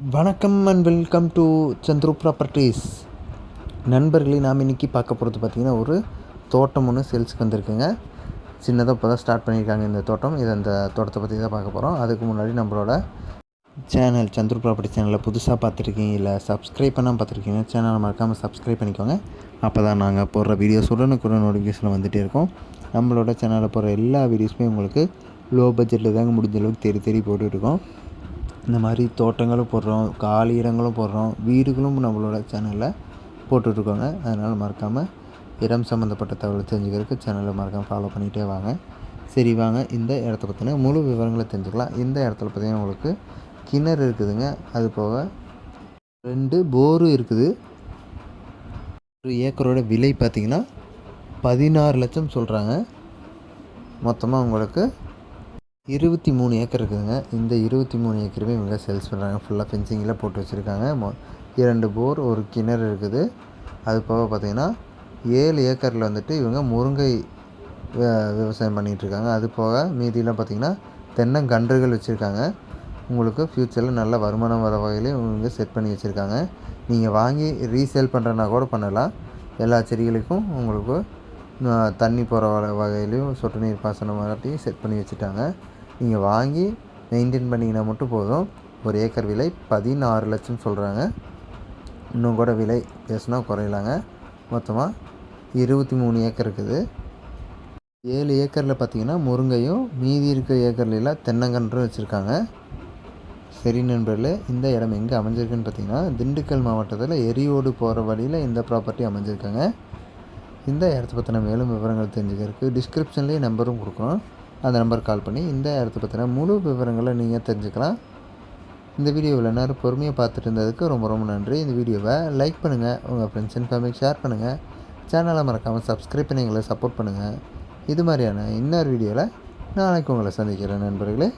வணக்கம் and welcome to Chandru properties நண்பர்களே நாம் இன்றைக்கி பார்க்க போகிறது பார்த்திங்கன்னா ஒரு தோட்டம் ஒன்று சேல்ஸுக்கு வந்திருக்குங்க. சின்னதாக இப்போ தான் ஸ்டார்ட் பண்ணியிருக்காங்க இந்த தோட்டம். இது அந்த தோட்டத்தை பற்றி தான் பார்க்க போகிறோம் அதுக்கு முன்னாடி நம்மளோட சேனல் சந்துரு ப்ராப்பர்ட்டி சேனலில் புதுசாக பார்த்துருக்கீங்க இல்லை சப்ஸ்கிரைப் பண்ணால் பார்த்துருக்கீங்க சேனலை மறக்காமல் சப்ஸ்கிரைப் பண்ணிக்கோங்க. அப்போ தான் நாங்கள் போடுற வீடியோஸ் உடனுக்குடன் நோட்டிஃபிகேஷன் வந்துகிட்டே இருக்கோம். நம்மளோட சேனலில் போடுற எல்லா வீடியோஸுமே உங்களுக்கு லோ பட்ஜெட்டில் தாங்க முடிஞ்ச அளவுக்கு தேடி தேடி போட்டுட்ருக்கோம் இந்த மாதிரி தோட்டங்களும் போடுறோம் காலி இடங்களும் போடுறோம் வீடுகளும் நம்மளோட சேனலில் போட்டுட்ருக்கோங்க. அதனால் மறக்காமல் இடம் சம்மந்தப்பட்ட தகவல் தெரிஞ்சுக்கிறதுக்கு சேனலை மறக்காமல் ஃபாலோ பண்ணிகிட்டே வாங்க. சரி வாங்க. இந்த இடத்த பற்றின முழு விவரங்களை தெரிஞ்சுக்கலாம். இந்த இடத்துல பார்த்தீங்கன்னா உங்களுக்கு கிணறு இருக்குதுங்க. அது போக ரெண்டு போரு இருக்குது. ஒரு ஏக்கரோட விலை பார்த்திங்கன்னா பதினாறு லட்சம் சொல்கிறாங்க மொத்தமாக உங்களுக்கு இருபத்தி மூணு ஏக்கர் இருக்குதுங்க. இந்த இருபத்தி மூணு ஏக்கருமே இவங்க சேல்ஸ் பண்ணுறாங்க ஃபுல்லாக ஃபென்சிங்கில் போட்டு வச்சுருக்காங்க. மொ இரண்டு போர் ஒரு கிணறு இருக்குது. அது போக பார்த்திங்கன்னா ஏழு ஏக்கரில் வந்துட்டு இவங்க முருங்கை விவசாயம் பண்ணிகிட்ருக்காங்க அது போக மீதியெலாம் பார்த்திங்கன்னா தென்னங்கன்றுகள் வச்சுருக்காங்க. உங்களுக்கு ஃப்யூச்சரில் நல்ல வருமானம் வர வகையிலையும் இவங்க செட் பண்ணி வச்சுருக்காங்க. நீங்கள் வாங்கி ரீசேல் பண்ணுறனா கூட பண்ணலாம். எல்லா செடிகளுக்கும் உங்களுக்கு தண்ணி போகிற வகையிலையும் சொட்டு நீர் பாசனம் மாதிரி செட் பண்ணி வச்சுட்டாங்க. நீங்கள் வாங்கி மெயின்டைன் பண்ணிங்கன்னா மட்டும் போதும். ஒரு ஏக்கர் விலை பதினாறு லட்சம் சொல்கிறாங்க இன்னும் கூட விலை பேசுனா குறையலாங்க. மொத்தமாக இருபத்தி மூணு ஏக்கர் இருக்குது. ஏழு ஏக்கரில் பார்த்தீங்கன்னா முருங்கையும் மீதி இருக்கிற ஏக்கர்லாம் தென்னங்கன்றும் வச்சுருக்காங்க. சரி நண்பர்களே இந்த இடம் எங்கே அமைஞ்சிருக்குன்னு பார்த்தீங்கன்னா திண்டுக்கல் மாவட்டத்தில் எரியோடு போகிற வழியில் இந்த ப்ராப்பர்ட்டி அமைஞ்சிருக்காங்க. இந்த இடத்த பற்றின மேலும் விவரங்கள் தெரிஞ்சுக்கிறதுக்கு டிஸ்கிரிப்ஷன்லேயே நம்பரும் கொடுக்குறோம் அந்த நம்பர் கால் பண்ணி இந்த இடத்த பற்றின முழு விவரங்களை நீங்கள் தெரிஞ்சுக்கலாம். இந்த வீடியோவில் நேரம் பொறுமையாக பார்த்துட்டு இருந்ததுக்கு ரொம்ப ரொம்ப நன்றி. இந்த வீடியோவை லைக் பண்ணுங்கள் உங்கள் ஃப்ரெண்ட்ஸ் அண்ட் ஃபேமிலி ஷேர் பண்ணுங்கள். சேனலை மறக்காமல் சப்ஸ்கிரைப் பண்ணி எங்களை சப்போர்ட் பண்ணுங்கள். இது மாதிரியான இன்னொரு வீடியோவில் நாளைக்கு உங்களை சந்திக்கிறேன் நண்பர்களே.